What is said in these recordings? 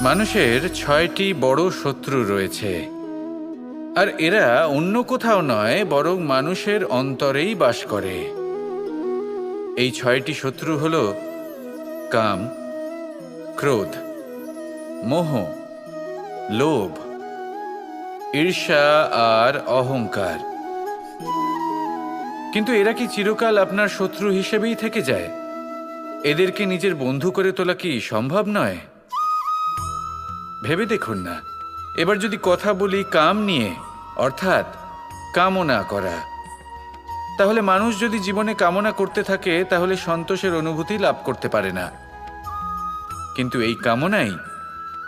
মানুষের ছয়টি বড় শত্রু রয়েছে। আর এরা অন্য কোথাও নয়, বরং মানুষের অন্তরেই বাস করে। এই ছয়টি শত্রু হল কাম, ক্রোধ, মোহ, লোভ, ঈর্ষা আর অহংকার। কিন্তু এরা কি চিরকাল আপনার শত্রু হিসেবেই থেকে যায়? এদেরকে নিজের বন্ধু করে তোলা কি সম্ভব নয়? ভেবে দেখুন না। এবার যদি কথা বলি কাম নিয়ে, অর্থাৎ কামনা করা। তাহলে মানুষ যদি জীবনে কামনা করতে থাকে, তাহলে সন্তোষের অনুভূতি লাভ করতে পারে না। কিন্তু এই কামনাই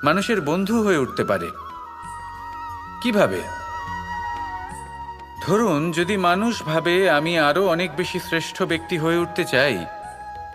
মানুষের বন্ধু হয়ে উঠতে পারে। কীভাবে? ধরুন, যদি মানুষ ভাবে আমি আরও অনেক বেশি শ্রেষ্ঠ ব্যক্তি হয়ে উঠতে চাই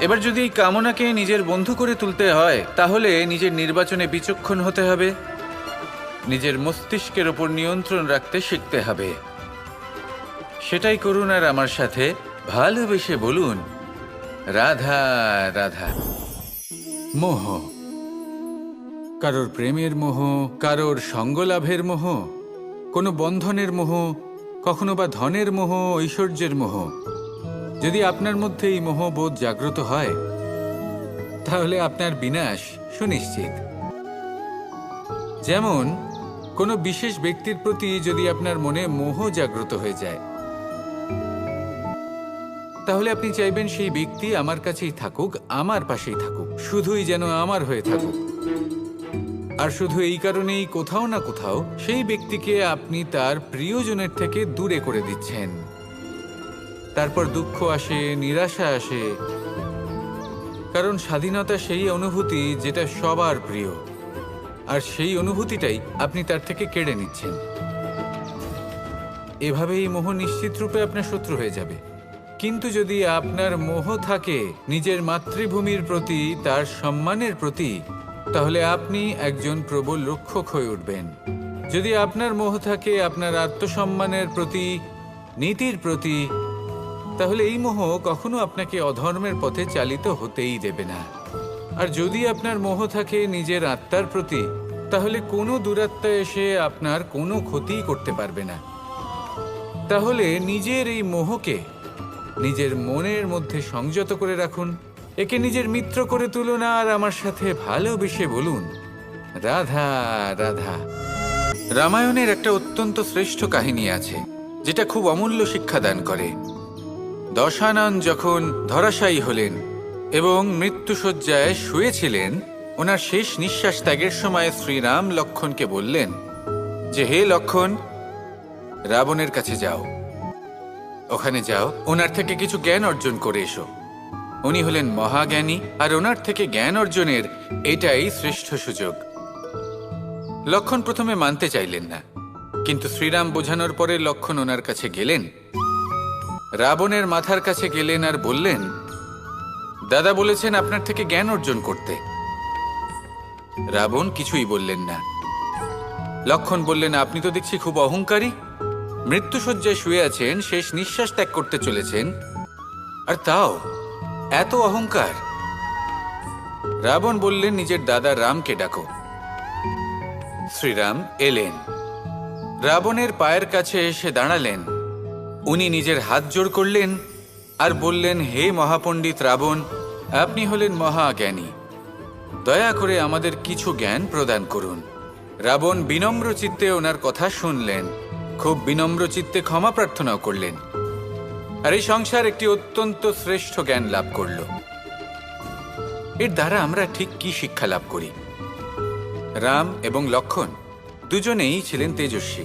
এবার যদি এই কামনাকে নিজের বন্ধু করে তুলতে হয়, তাহলে নিজের নির্বাচনে বিচক্ষণ হতে হবে। নিজের মস্তিষ্কের ওপর নিয়ন্ত্রণ রাখতে শিখতে হবে। সেটাই করুন আর আমার সাথে ভালোবেসে বলুন, রাধা রাধা। মোহ। কারোর প্রেমের মোহ, কারোর সঙ্গলাভের মোহ, কোনো বন্ধনের মোহ, কখনো বা ধনের মোহ, ঐশ্বর্যের মোহ। যদি আপনার মধ্যে এই মোহবোধ জাগ্রত হয়, তাহলে আপনার বিনাশ সুনিশ্চিত। যেমন, কোনো বিশেষ ব্যক্তির প্রতি যদি আপনার মনে মোহ জাগ্রত হয়ে যায়, তাহলে আপনি চাইবেন সেই ব্যক্তি আমার কাছেই থাকুক, আমার পাশেই থাকুক, শুধুই যেন আমার হয়ে থাকুক। আর শুধু এই কারণেই কোথাও না কোথাও সেই ব্যক্তিকে আপনি তার প্রিয়জনের থেকে দূরে করে দিচ্ছেন। তারপর দুঃখ আসে, নিরাশা আসে। কারণ স্বাধীনতা সেই অনুভূতি যেটা সবার প্রিয়। আর সেই অনুভূতিটাই আপনি তার থেকে কেড়ে নিচ্ছেন। এভাবে এই মোহ নিশ্চিত রূপে আপনার শত্রু হয়ে যাবে। কিন্তু যদি আপনার মোহ থাকে নিজের মাতৃভূমির প্রতি, তার সম্মানের প্রতি, তাহলে আপনি একজন প্রবল রক্ষক হয়ে উঠবেন। যদি আপনার মোহ থাকে আপনার আত্মসম্মানের প্রতি, নীতির প্রতি তাহলে এই মোহ কখনো আপনাকে অধর্মের পথে চালিত হতেই দেবে না। আর যদি আপনার মোহ থাকে নিজের আত্মার প্রতি, তাহলে কোনো দুরাত্মা এসে আপনার কোনো ক্ষতিই করতে পারবে না। তাহলে নিজের এই মোহকে নিজের মনের মধ্যে সংযত করে রাখুন, একে নিজের মিত্র করে তুলুন আর আমার সাথে ভালোবেসে বলুন, রাধা রাধা। রামায়ণের একটা অত্যন্ত শ্রেষ্ঠ কাহিনী আছে, যেটা খুব অমূল্য শিক্ষাদান করে। দশানন যখন ধরাশায়ী হলেন এবং মৃত্যুসজ্জায় শুয়েছিলেন, ওনার শেষ নিঃশ্বাস ত্যাগের সময় শ্রীরাম লক্ষণকে বললেন, যে হে লক্ষণ, রাবণের কাছে যাও। ওখানে যাও, ওনার থেকে কিছু জ্ঞান অর্জন করে এসো। উনি হলেন মহাজ্ঞানী, আর ওনার থেকে জ্ঞান অর্জনের এটাই শ্রেষ্ঠ সুযোগ। লক্ষণ প্রথমে মানতে চাইলেন না, কিন্তু শ্রীরাম বোঝানোর পরে লক্ষণ ওনার কাছে গেলেন। রাবণের মাথার কাছে গেলেন আর বললেন, দাদা বলেছেন আপনার থেকে জ্ঞান অর্জন করতে। রাবণ কিছুই বললেন না। লক্ষণ বললেন, আপনি তো দেখছি খুব অহংকারী। মৃত্যুসজ্জায় শুয়ে আছেন, শেষ নিঃশ্বাস ত্যাগ করতে চলেছেন। আর তাও, এত অহংকার? রাবণ বললেন, নিজের দাদা রামকে ডাকো। শ্রীরাম এলেন। রাবণের পায়ের কাছে এসে দাঁড়ালেন। উনি নিজের হাত জোড় করলেন আর বললেন, হে মহাপণ্ডিত রাবণ, আপনি হলেন মহাজ্ঞানী। দয়া করে আমাদের কিছু জ্ঞান প্রদান করুন। রাবণ বিনম্র চিত্তে ওনার কথা শুনলেন। খুব বিনম্র চিত্তে ক্ষমা প্রার্থনাও করলেন। আর এই সংসার একটি অত্যন্ত শ্রেষ্ঠ জ্ঞান লাভ করল। এর দ্বারা আমরা ঠিক কি শিক্ষা লাভ করি? রাম এবং লক্ষণ দুজনেই ছিলেন তেজস্বী।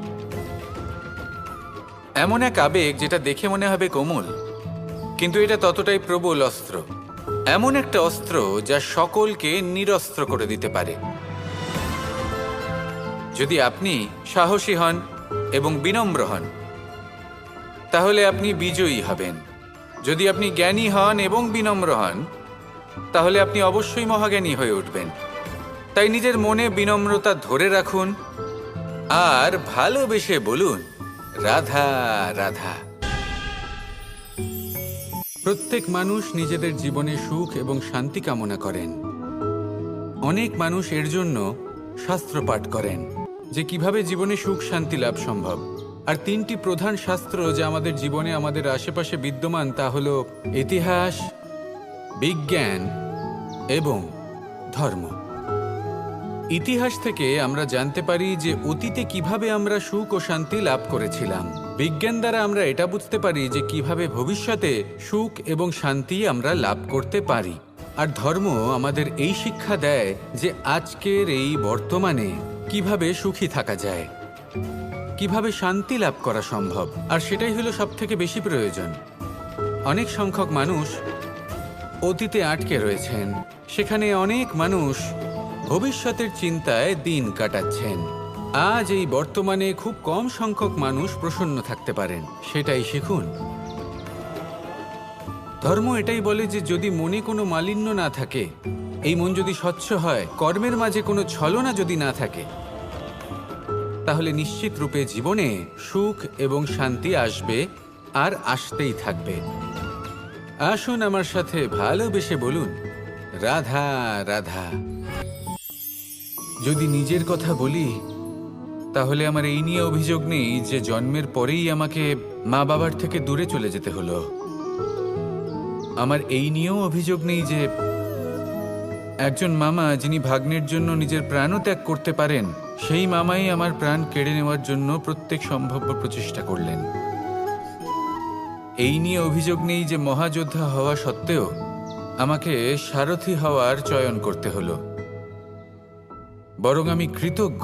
এমন এক আবেগ যেটা দেখে মনে হবে কোমল, কিন্তু এটা ততটাই প্রবল অস্ত্র। এমন একটা অস্ত্র যা সকলকে নিরস্ত্র করে দিতে পারে। যদি আপনি সাহসী হন এবং বিনম্র হন, তাহলে আপনি বিজয়ী হবেন। যদি আপনি জ্ঞানী হন এবং বিনম্র হন, তাহলে আপনি অবশ্যই মহাজ্ঞানী হয়ে উঠবেন। তাই নিজের মনে বিনম্রতা ধরে রাখুন আর ভালোবেসে বলুন রাধা রাধা। প্রত্যেক মানুষ নিজেদের জীবনে সুখ এবং শান্তি কামনা করেন। অনেক মানুষ এর জন্য শাস্ত্র পাঠ করেন, যে কীভাবে জীবনে সুখ, শান্তি লাভ সম্ভব। আর তিনটি প্রধান শাস্ত্র যা আমাদের জীবনে আমাদের আশেপাশে বিদ্যমান তা হল ইতিহাস, বিজ্ঞান এবং ধর্ম। ইতিহাস থেকে আমরা জানতে পারি যে অতীতে কীভাবে আমরা সুখ ও শান্তি লাভ করেছিলাম। বিজ্ঞান দ্বারা আমরা এটা বুঝতে পারি যে কীভাবে ভবিষ্যতে সুখ এবং শান্তি আমরা লাভ করতে পারি। আর ধর্ম আমাদের এই শিক্ষা দেয় যে আজকের এই বর্তমানে কীভাবে সুখী থাকা যায়, কীভাবে শান্তি লাভ করা সম্ভব, আর সেটাই হলো সব থেকে বেশি প্রয়োজন। অনেক সংখ্যক মানুষ অতীতে আটকে রয়েছেন। সেখানে অনেক মানুষ ভবিষ্যতের চিন্তায় দিন কাটাচ্ছেন। আজ এই বর্তমানে খুব কম সংখ্যক মানুষ প্রসন্ন থাকতে পারেন, সেটাই শিখুন। ধর্ম এটাই বলে যে যদি মনে কোনো মালিন্য না থাকে, এই মন যদি স্বচ্ছ হয়, কর্মের মাঝে কোনো ছলনা যদি না থাকে, তাহলে নিশ্চিত রূপে জীবনে সুখ এবং শান্তি আসবে আর আসতেই থাকবে। আসুন আমার সাথে ভালোবেসে বলুন, রাধা রাধা। যদি নিজের কথা বলি, তাহলে আমার এই নিয়ে অভিযোগ নেই যে জন্মের পরেই আমাকে মা বাবার থেকে দূরে চলে যেতে হলো। আমার এই নিয়েও অভিযোগ নেই যে একজন মামা যিনি ভাগ্নের জন্য নিজের প্রাণও ত্যাগ করতে পারেন, সেই মামাই আমার প্রাণ কেড়ে নেওয়ার জন্য প্রত্যেক সম্ভাব্য প্রচেষ্টা করলেন। এই নিয়ে অভিযোগ নেই যে মহাযোদ্ধা হওয়া সত্ত্বেও আমাকে সারথি হওয়ার চয়ন করতে হলো। বরং আমি কৃতজ্ঞ।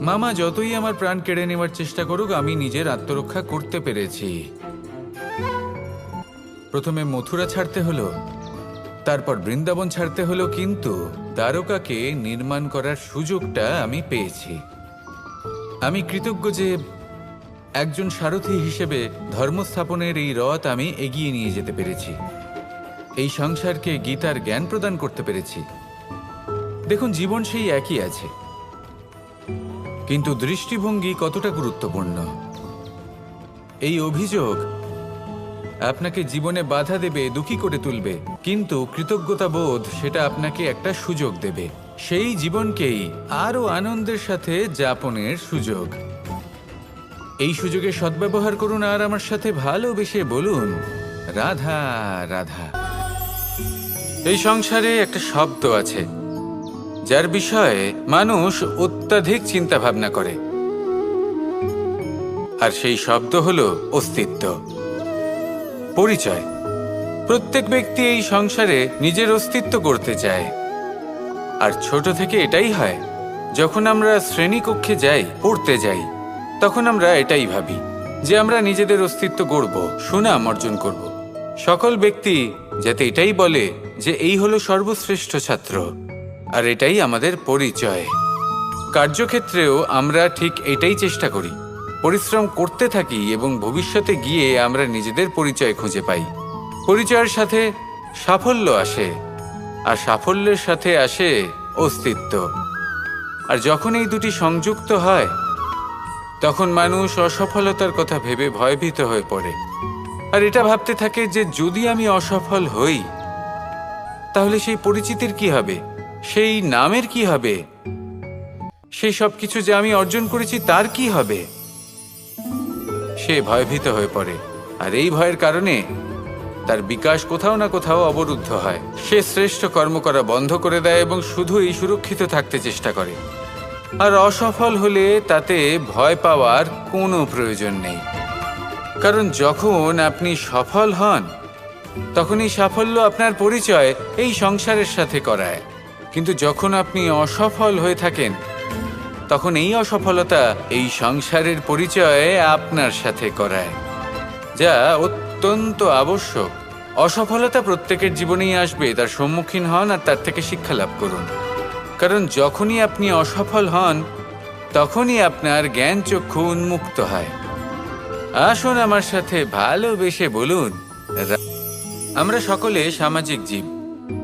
মামা, যতই আমার প্রাণ কেড়ে নেওয়ার চেষ্টা করুক, আমি নিজের আত্মরক্ষা করতে পেরেছি। প্রথমে মথুরা ছাড়তে হলো, তারপর বৃন্দাবন ছাড়তে হলো, কিন্তু দ্বারকাকে নির্মাণ করার সুযোগটা আমি পেয়েছি। আমি কৃতজ্ঞ যে একজন সারথি হিসেবে ধর্মস্থাপনের এই রথ আমি এগিয়ে নিয়ে যেতে পেরেছি। এই সংসারকে গীতার জ্ঞান প্রদান করতে পেরেছি। দেখুন, জীবন সেই একই আছে। কিন্তু দৃষ্টিভঙ্গি কতটা গুরুত্বপূর্ণ? এই অভিযোগ আপনাকে জীবনে বাধা দেবে, দুঃখী করে তুলবে, কিন্তু কৃতজ্ঞতা বোধ সেটা আপনাকে একটা সুযোগ দেবে। সেই জীবনকেই আরও আনন্দের সাথে যাপনের সুযোগ। এই সুযোগে সদ্ব্যবহার করুন আর আমার সাথে ভালোবেসে বলুন, রাধা রাধা। এই সংসারে একটা শব্দ আছে। যার বিষয়ে মানুষ অত্যাধিক চিন্তা ভাবনা করে। আর সেই শব্দ হল অস্তিত্ব। পরিচয়। প্রত্যেক ব্যক্তি এই সংসারে নিজের অস্তিত্ব করতে চায়। আর ছোট থেকে এটাই হয়, যখন আমরা শ্রেণীকক্ষে যাই, পড়তে যাই, তখন আমরা এটাই ভাবি যে আমরা নিজেদের অস্তিত্ব গড়ব, সুনাম অর্জন করব। সকল ব্যক্তি যাতে এটাই বলে যে এই হলো সর্বশ্রেষ্ঠ ছাত্র। আর এটাই আমাদের পরিচয়। কার্যক্ষেত্রেও আমরা ঠিক এটাই চেষ্টা করি। পরিশ্রম করতে থাকি এবং ভবিষ্যতে গিয়ে আমরা নিজেদের পরিচয় খুঁজে পাই। পরিচয়ের সাথে সাফল্য আসে, আর সাফল্যের সাথে আসে অস্তিত্ব। আর যখন এই দুটি সংযুক্ত হয়, তখন মানুষ অসফলতার কথা ভেবে ভয়ভীত হয়ে পড়ে। আর এটা ভাবতে থাকে যে যদি আমি অসফল হই, তাহলে সেই পরিচিতির কি হবে? সেই নামের কি হবে? সেই সব কিছু যে আমি অর্জন করেছি তার কি হবে? সে ভয়ভীত হয়ে পড়ে। আর এই ভয়ের কারণে তার বিকাশ কোথাও না কোথাও অবরুদ্ধ হয়। সে শ্রেষ্ঠ কর্ম করা বন্ধ করে দেয় এবং শুধুই সুরক্ষিত থাকতে চেষ্টা করে। আর অসফল হলে তাতে ভয় পাওয়ার কোনো প্রয়োজন নেই। কারণ যখন আপনি সফল হন, তখনই সাফল্য আপনার পরিচয় এই সংসারের সাথে করায়। কিন্তু যখন আপনি অসফল হয়ে থাকেন, তখন এই অসফলতা এই সংসারের পরিচয়ে আপনার সাথে করায়, যা অত্যন্ত আবশ্যক। অসফলতা প্রত্যেকের জীবনেই আসবে, তার সম্মুখীন হন আর তার থেকে শিক্ষা লাভ করুন। কারণ যখনই আপনি অসফল হন, তখনই আপনার জ্ঞান চক্ষু উন্মুক্ত হয়। আসুন আমার সাথে ভালোবেসে বলুন আমরা সকলে সামাজিক জীব।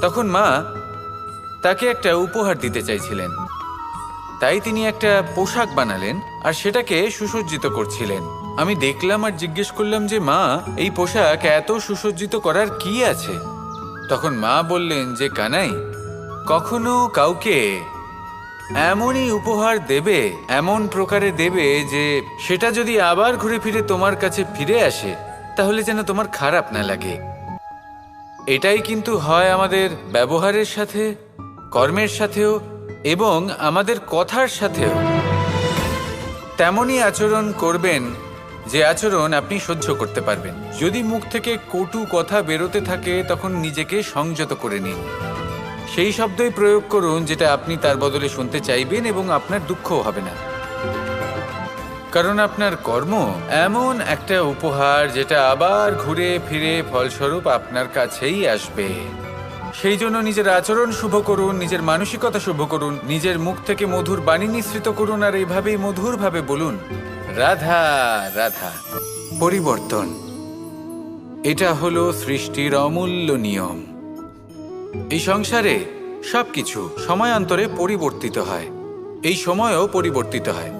তখন মা তাকে একটা উপহার দিতে চাইছিলেন। তাই তিনি একটা পোশাক বানালেন আর সেটাকে সুসজ্জিত করছিলেন। আমি দেখলাম আর জিজ্ঞেস করলাম যে, মা, এই পোশাক এত সুসজ্জিত করার কি আছে? তখন মা বললেন যে, কানাই, কখনো কাউকে এমনই উপহার দেবে, এমন প্রকারে দেবে যে, সেটা যদি আবার ঘুরে ফিরে তোমার কাছে ফিরে আসে, তাহলে যেন তোমার খারাপ না লাগে। এটাই কিন্তু হয় আমাদের ব্যবহারের সাথে, কর্মের সাথেও এবং আমাদের কথার সাথেও। তেমনই আচরণ করবেন যে আচরণ আপনি সহ্য করতে পারবেন। যদি মুখ থেকে কটু কথা বেরোতে থাকে, তখন নিজেকে সংযত করে নিন। সেই শব্দই প্রয়োগ করুন যেটা আপনি তার বদলে শুনতে চাইবেন এবং আপনার দুঃখও হবে না। কারণ আপনার কর্ম এমন একটা উপহার যেটা আবার ঘুরে ফিরে ফলস্বরূপ আপনার কাছেই আসবে। সেই জন্য নিজের আচরণ শুভ করুন, নিজের মানসিকতা শুভ করুন, নিজের মুখ থেকে মধুর বাণী নিঃসৃত করুন আর এইভাবেই মধুরভাবে বলুন, রাধা রাধা। পরিবর্তন। এটা হলো সৃষ্টির অমূল্য নিয়ম। এই সংসারে সবকিছু সময়ান্তরে পরিবর্তিত হয়। এই সময়ও পরিবর্তিত হয়।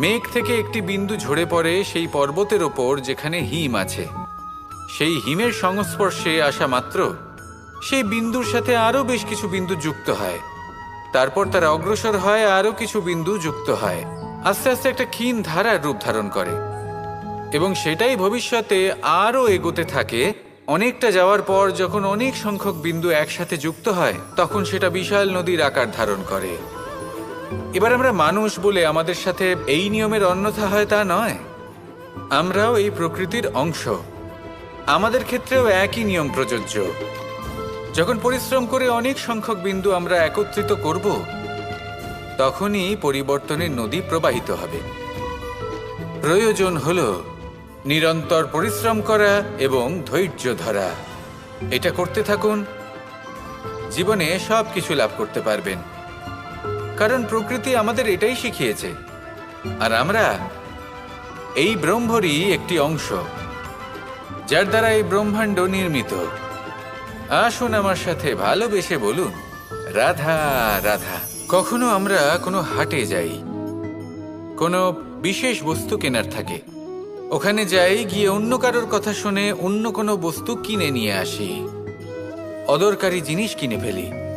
মেঘ থেকে একটি বিন্দু ঝরে পড়ে সেই পর্বতের ওপর যেখানে হিম আছে। সেই হিমের সংস্পর্শে আসা মাত্র সেই বিন্দুর সাথে আরও বেশ কিছু বিন্দু যুক্ত হয়। তারপর তারা অগ্রসর হয়, আরও কিছু বিন্দু যুক্ত হয়। আস্তে আস্তে একটা ক্ষীণ ধারার রূপ ধারণ করে। এবং সেটাই ভবিষ্যতে আরও এগোতে থাকে। অনেকটা যাওয়ার পর যখন অনেক সংখ্যক বিন্দু একসাথে যুক্ত হয়, তখন সেটা বিশাল নদীর আকার ধারণ করে। এবার আমরা মানুষ বলে আমাদের সাথে এই নিয়মের অন্যথা হয় তা নয়। আমরাও এই প্রকৃতির অংশ। আমাদের ক্ষেত্রেও একই নিয়ম প্রযোজ্য। যখন পরিশ্রম করে অনেক সংখ্যক বিন্দু আমরা একত্রিত করব, তখনই পরিবর্তনের নদী প্রবাহিত হবে। প্রয়োজন হল নিরন্তর পরিশ্রম করা এবং ধৈর্য ধরা। এটা করতে থাকুন। জীবনে সব কিছু লাভ করতে পারবেন। কারণ প্রকৃতি আমাদের এটাই শিখিয়েছে। আর আমরা এই ব্রহ্মরই একটি অংশ, যার দ্বারা এই ব্রহ্মাণ্ড নির্মিত। আসুন আমার সাথে ভালোবেসে বলুন, রাধা রাধা, কখনো আমরা কোনো হাটে যাই? কোনো বিশেষ বস্তু কেনার থাকে? ওখানে যাই, গিয়ে অন্য কারোর কথা শুনে অন্য কোনো বস্তু কিনে নিয়ে আসি। অদরকারি জিনিস কিনে ফেলি।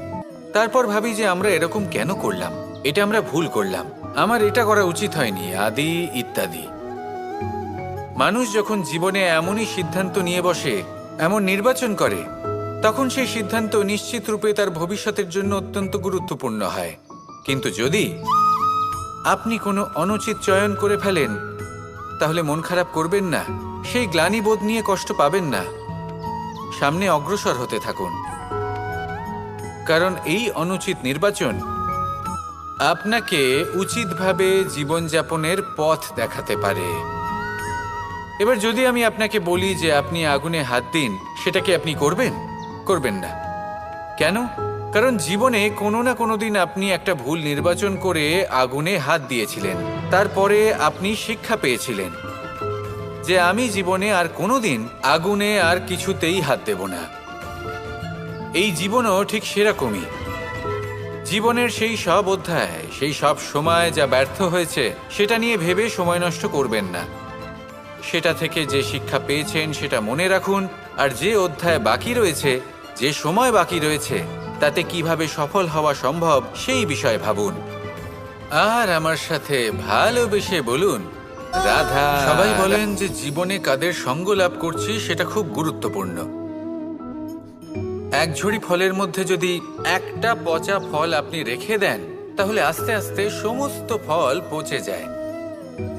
তারপর ভাবি যে আমরা এরকম কেন করলাম? এটা আমরা ভুল করলাম। আমার এটা করা উচিত হয়নি, আদি ইত্যাদি। মানুষ যখন জীবনে এমনই সিদ্ধান্ত নিয়ে বসে, এমন নির্বাচন করে, তখন সেই সিদ্ধান্ত নিশ্চিত রূপে তার ভবিষ্যতের জন্য অত্যন্ত গুরুত্বপূর্ণ হয়। কিন্তু যদি আপনি কোনো অনুচিত চয়ন করে ফেলেন, তাহলে মন খারাপ করবেন না, সেই গ্লানিবোধ নিয়ে কষ্ট পাবেন না। সামনে অগ্রসর হতে থাকুন। কারণ এই অনুচিত নির্বাচন আপনাকে উচিতভাবে জীবনযাপনের পথ দেখাতে পারে। এবার যদি আমি আপনাকে বলি যে আপনি আগুনে হাত দিন, সেটা কি আপনি করবেন? করবেন না। কেন? কারণ জীবনে কোনো না কোনো দিন আপনি একটা ভুল নির্বাচন করে আগুনে হাত দিয়েছিলেন। তারপরে আপনি শিক্ষা পেয়েছিলেন যে আমি জীবনে আর কোনোদিন আগুনে আর কিছুতেই হাত দেব না। এই জীবনও ঠিক সেরকমই। জীবনের সেই সব অধ্যায়, সেই সব সময় যা ব্যর্থ হয়েছে, সেটা নিয়ে ভেবে সময় নষ্ট করবেন না। সেটা থেকে যে শিক্ষা পেয়েছেন, সেটা মনে রাখুন, আর যে অধ্যায় বাকি রয়েছে, যে সময় বাকি রয়েছে, তাতে কীভাবে সফল হওয়া সম্ভব, সেই বিষয়ে ভাবুন। আর আমার সাথে ভালোবেসে বলুন, রাধা। সবাই বলেন যে জীবনে কাদের সঙ্গ লাভ করছি, সেটা খুব গুরুত্বপূর্ণ। এক ঝুড়ি ফলের মধ্যে যদি একটা পচা ফল আপনি রেখে দেন, তাহলে আস্তে আস্তে সমস্ত ফল পচে যায়।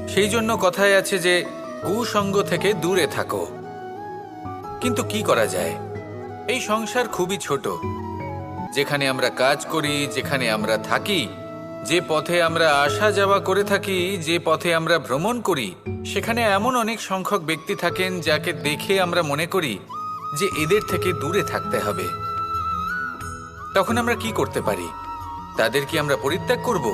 সেই জন্য কথায় আছে যে কুসঙ্গ থেকে দূরে থাকো। কিন্তু কি করা যায়? এই সংসার খুবই ছোট। যেখানে আমরা কাজ করি, যেখানে আমরা থাকি, যে পথে আমরা আসা যাওয়া করে থাকি, যে পথে আমরা ভ্রমণ করি, সেখানে এমন অনেক সংখ্যক ব্যক্তি থাকেন যাকে দেখে আমরা মনে করি যে এদের থেকে দূরে থাকতে হবে। তখন আমরা কি করতে পারি? তাদের কি আমরা পরিত্যাগ করব?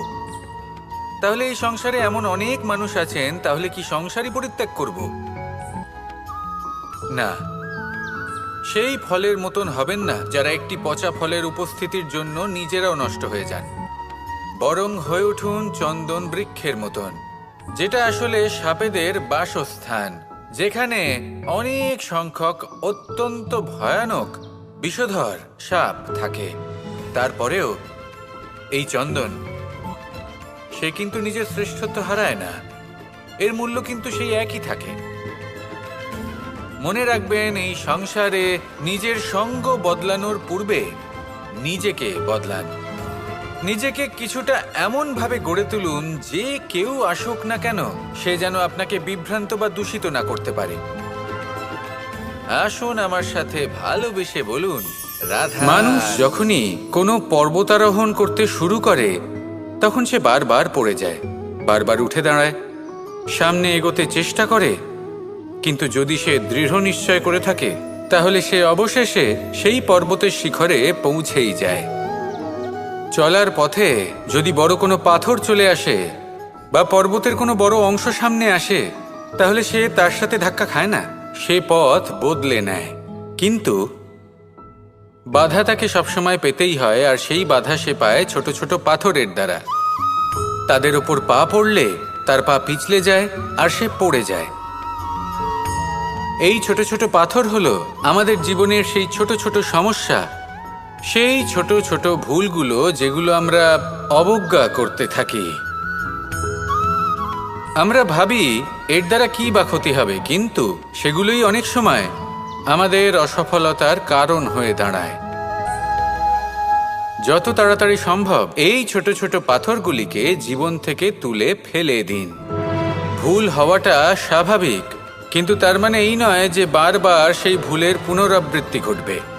তাহলে এই সংসারে এমন অনেক মানুষ আছেন, তাহলে কি সংসারই পরিত্যাগ করব? না। সেই ফলের মতন হবেন না, যারা একটি পচা ফলের উপস্থিতির জন্য নিজেরাও নষ্ট হয়ে যান। বরং হয়ে উঠুন চন্দন বৃক্ষের মতন, যেটা আসলে সাপেদের বাসস্থান। যেখানে অনেক সংখ্যক অত্যন্ত ভয়ানক বিষধর সাপ থাকে। তারপরেও এই চন্দন, সে কিন্তু নিজের শ্রেষ্ঠত্ব হারায় না। এর মূল্য কিন্তু সেই একই থাকে। মনে রাখবেন, এই সংসারে নিজের সঙ্গ বদলানোর পূর্বে নিজেকে বদলান। নিজেকে কিছুটা এমনভাবে গড়ে তুলুন যে কেউ আসুক না কেন, সে যেন আপনাকে বিভ্রান্ত বা দূষিত না করতে পারে। আসুন আমার সাথে ভালোবেসে বলুন মানুষ যখনই কোনো পর্বতারোহণ করতে শুরু করে, তখন সে বারবার পড়ে যায়, বারবার উঠে দাঁড়ায়, সামনে এগোতে চেষ্টা করে। কিন্তু যদি সে দৃঢ় নিশ্চয় করে থাকে, তাহলে সে অবশেষে সেই পর্বতের শিখরে পৌঁছেই যায়। চলার পথে যদি বড় কোনো পাথর চলে আসে বা পর্বতের কোনো বড় অংশ সামনে আসে, তাহলে সে তার সাথে ধাক্কা খায় না। সে পথ বদলে নেয়। কিন্তু বাধা তাকে সবসময় পেতেই হয়, আর সেই বাধা সে পায় ছোট ছোট পাথরের দ্বারা। তাদের ওপর পা পড়লে তার পা পিছলে যায়, আর সে পড়ে যায়। এই ছোট ছোট পাথর হলো আমাদের জীবনের সেই ছোট ছোট সমস্যা সেই ছোট ছোট ভুলগুলো যেগুলো আমরা অবজ্ঞা করতে থাকি। আমরা ভাবি, এর দ্বারা কি বা ক্ষতি হবে, কিন্তু সেগুলোই অনেক সময় আমাদের অসফলতার কারণ হয়ে দাঁড়ায়। যত তাড়াতাড়ি সম্ভব এই ছোট ছোট পাথরগুলিকে জীবন থেকে তুলে ফেলে দিন। ভুল হওয়াটা স্বাভাবিক, কিন্তু তার মানে এই নয় যে বারবার সেই ভুলের পুনরাবৃত্তি ঘটবে।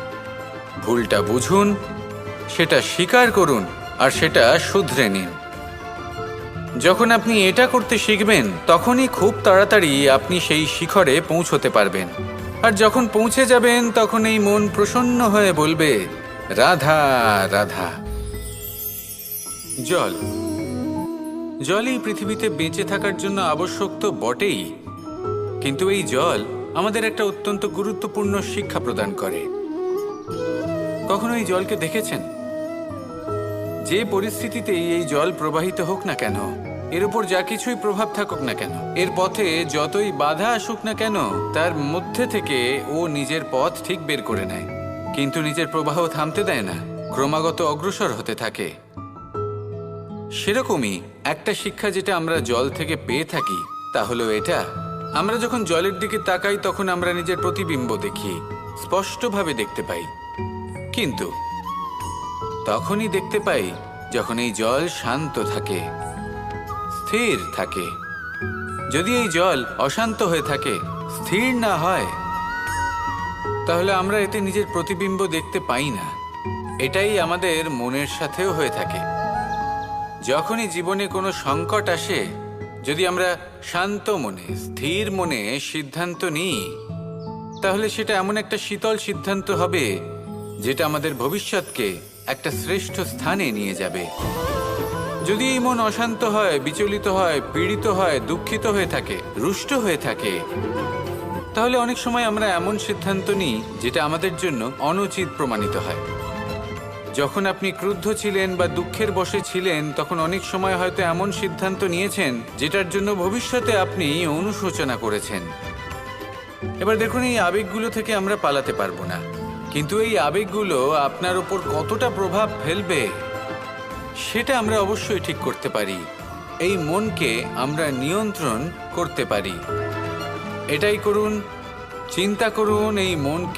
ভুলটা বুঝুন, সেটা স্বীকার করুন আর সেটা শুধরে নিন। যখন আপনি এটা করতে শিখবেন, তখনই খুব তাড়াতাড়ি আপনি সেই শিখরে পৌঁছতে পারবেন। আর যখন পৌঁছে যাবেন, তখন এই মন প্রসন্ন হয়ে বলবে, রাধা রাধা। জল। জলই পৃথিবীতে বেঁচে থাকার জন্য আবশ্যক তো বটেই। কিন্তু এই জল আমাদের একটা অত্যন্ত গুরুত্বপূর্ণ শিক্ষা প্রদান করে। কখনো এই জলকে দেখেছেন? যে পরিস্থিতিতেই এই জল প্রবাহিত হোক না কেন, এর উপর যা কিছুই প্রভাব থাকুক না কেন, এর পথে যতই বাধা আসুক না কেন, তার মধ্যে থেকে ও নিজের পথ ঠিক বের করে নেয়। কিন্তু নিজের প্রবাহ থামতে দেয় না, ক্রমাগত অগ্রসর হতে থাকে। সেরকমই একটা শিক্ষা যেটা আমরা জল থেকে পেয়ে থাকি, তা হলো এটা। আমরা যখন জলের দিকে তাকাই, তখন আমরা নিজের প্রতিবিম্ব দেখি, স্পষ্টভাবে দেখতে পাই। কিন্তু তখনই দেখতে পাই যখন এই জল শান্ত থাকে, স্থির থাকে। যদি এই জল অশান্ত হয়ে থাকে, স্থির না হয়, তাহলে আমরা এতে নিজের প্রতিবিম্ব দেখতে পাই না। এটাই আমাদের মনের সাথেও হয়ে থাকে। যখনই জীবনে কোনো সংকট আসে, যদি আমরা শান্ত মনে, স্থির মনে সিদ্ধান্ত নিই, তাহলে সেটা এমন একটা শীতল সিদ্ধান্ত হবে যেটা আমাদের ভবিষ্যৎকে একটা শ্রেষ্ঠ স্থানে নিয়ে যাবে। যদি এই মন অশান্ত হয়, বিচলিত হয়, পীড়িত হয়, দুঃখিত হয়ে থাকে, রুষ্ট হয়ে থাকে, তাহলে অনেক সময় আমরা এমন সিদ্ধান্ত নিই যেটা আমাদের জন্য অনুচিত প্রমাণিত হয়। যখন আপনি ক্রুদ্ধ ছিলেন বা দুঃখের বশে ছিলেন, তখন অনেক সময় হয়তো এমন সিদ্ধান্ত নিয়েছেন যেটার জন্য ভবিষ্যতে আপনি অনুশোচনা করেছেন। এবার দেখুন, এই আবেগগুলো থেকে আমরা পালাতে পারব না। কিন্তু এই আবেগগুলো আপনার ওপর কতটা প্রভাব ফেলবে, সেটা আমরা অবশ্যই ঠিক করতে পারি। এই মনকে আমরা নিয়ন্ত্রণ করতে পারি। এটাই করুন, চিন্তা করুন, এই মনকে